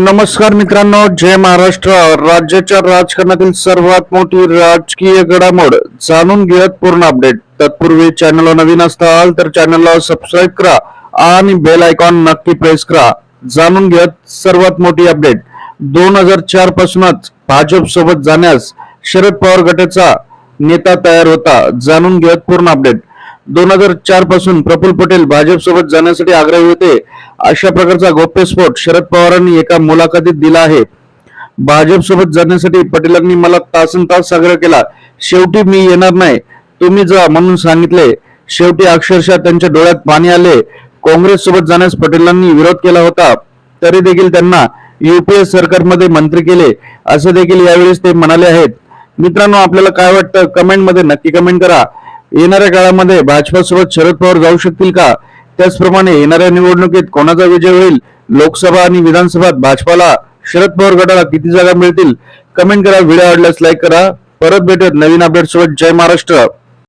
नमस्कार मित्रांनो जय महाराष्ट्र. राज्याच्या राजकारणातील सर्वात मोठी राजकीय घडामोड जाणून घेत पूर्ण अपडेट तत्पूर्वी चॅनलला नवीन असताल तर चॅनलला सबस्क्राईब करा आणि बेल आयकॉन नक्की प्रेस करा. जाणून घेत सर्वात मोठी अपडेट दोन हजार चार पासूनच भाजप सोबत जाण्यास शरद पवार गटाचा नेता तयार होता. जाणून घेत पूर्ण अपडेट दोन हजार चारपासून प्रफुल्ल पटेल भाजप सोबत जाण्यासाठी आग्रही होते. अशा प्रकारचा गौप्यस्फोट शरद पवारांनी एका मुलाखतीत दिला आहे. भाजप सोबत जाण्यासाठी पटेलांनी मला तासन तास आग्रह केला. शेवटी मी येणार नाही. तुम्ही जा म्हणून सांगितले. शेवटी अक्षरशः त्यांच्या डोळ्यात पाणी आले. काँग्रेस सोबत जाण्यास पटेलांनी विरोध केला होता. तरी देखील त्यांना युपीए सरकारमध्ये मंत्री केले. असे देखील यावेळेस ते म्हणाले आहेत. मित्रांनो आपल्याला काय वाटतं? कमेंटमध्ये नक्की कमेंट करा. येणाऱ्या काळामध्ये भाजपासोबत शरद पवार जाऊ शकतील का? त्याचप्रमाणे येणाऱ्या निवडणुकीत कोणाचा विजय होईल? लोकसभा आणि विधानसभात भाजपाला शरद पवार गटाला किती जागा मिळतील? कमेंट करा व्हिडिओ आवडल्यास लाईक करा. परत भेटत नवीन अपडेट सोबत. जय महाराष्ट्र.